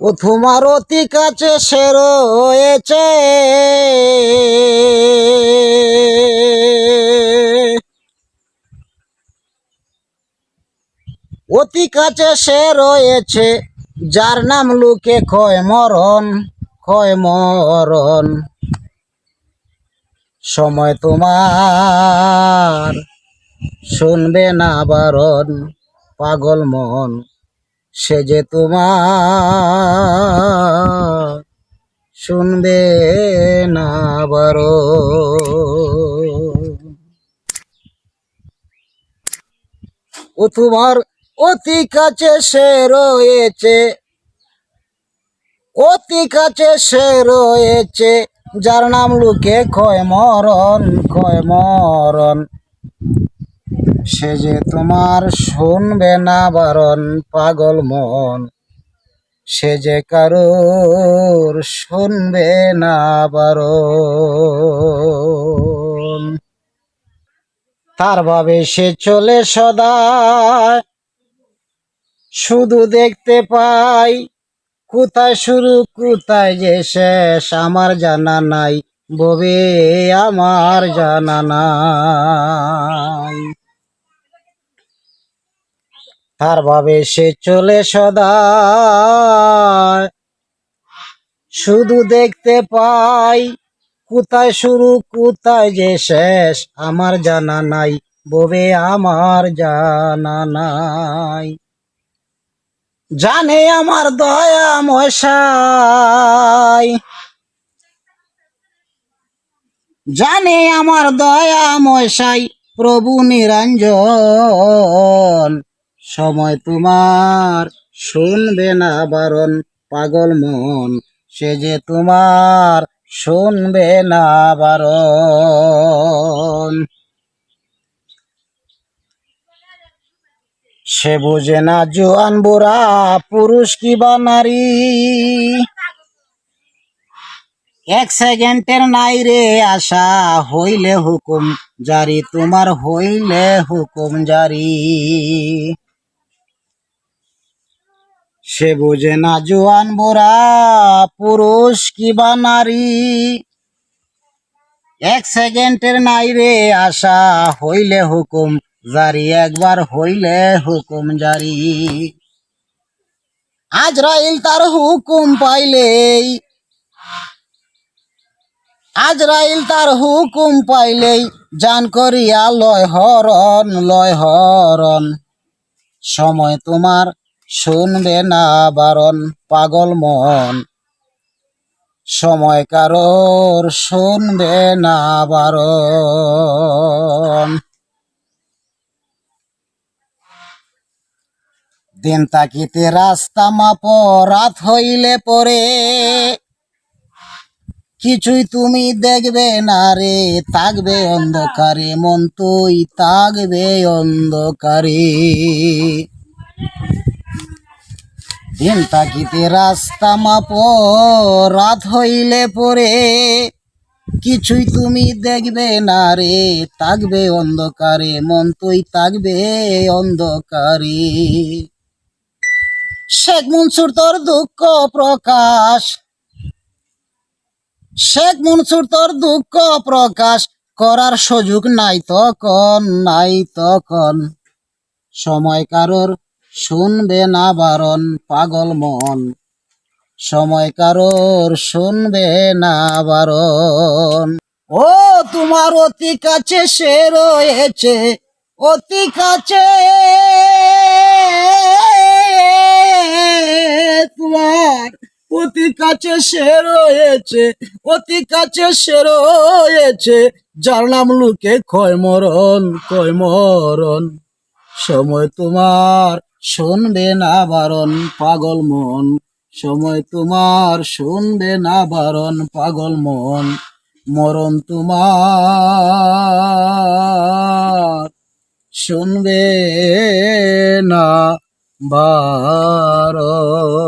ও তোমার অতি কাছে সে রয়েছে। অতি কাছে সে রয়েছে, যার নাম লুকে ক্ষয় মরণ ক্ষয় মরণ। সময় তোমার, শুনবে না বারণ, পাগল মন। সে যে তোমার শুনবে না বারণ ও তোমার অতি কাছে সে রয়েছে, অতি কাছে সে রয়েছে, যার নাম লোকে ক্ষয় মরণ ক্ষয় মরণ। সে যে তোমার শুনবে না বারণ, পাগল মন। সে যে কারোর শুনবে না বারণ। তার ভাবে সে চলে সদা শুধু দেখতে পাই। কোথায় শুরু, কোথায় যে শেষ, আমার জানা নাই, ববে আমার জানা নাই। তার ভাবে সে চলে সদা শুধু দেখতে পাই, কোথায় শুরু, কোথায় যে শেষ, আমার জানা নাই, ববে আমার জানা নাই। জানে আমার দয়া মশাই। জানে আমার দয়া মশাই, প্রভু নিরঞ্জন। সময় তোমার শুনবে না বারণ, পাগল মন। সে যে তোমার শুনবে না বারণ। সে বুঝে না জোয়ান বুড়া, পুরুষ কি বা নারী? এক সেকেন্ডের নাই রে আশা, হইলে হুকুম জারি, তোমার হইলে হুকুম জারি। সে বুঝে না জোয়ান বুড়া পুরুষ কি বা নারী? এক সেকেন্ডের নাই রে আশা, হইলে হুকুম জারি, একবার হইলে হুকুম জারি। আজরাইল তার হুকুম পাইলেই, আজরাইল তার হুকুম পাইলেই জান করিয়া লয় হরণ লয় হরণ। সময় তোমার শুনবে না বারণ পাগল মন। সময় কারোর শুনবে না বারণ। দিন তাকিতে রাস্তা মাপ রাত হইলে পরে। কিছুই তুমি দেখবে না রে, থাকবে অন্ধকারে, মন তুই থাকবে অন্ধকারে। দিন তাকিতে রাস্তা মাপ রাত হইলে পরে কিছুই তুমি দেখবে না রে। থাকবে অন্ধকারে, মন তুই থাকবে অন্ধকারে। শেখ মনসুর তোর দুঃখ প্রকাশ। শেখ মনসুর তোর দুঃখ প্রকাশ। করার সুযোগ নাই তখন নাই তখন। সময় কারোর শুনবে না বারণ, পাগল মন। সময় কারোর শুনবে না বারণ। ও, তোমার অতি কাছে সে রয়েছে, অতি কাছে। তোমার অতি কাছে সে রয়েছে, অতি কাছে সে রয়েছে। যার নাম লোকে ক্ষয় মরণ ক্ষয় মরণ। সময় তোমার শুনবে না বারণ পাগল মন। সময় তোমার শুনবে না বারণ পাগল মন। মরণ তোমার শুনবে না বারণ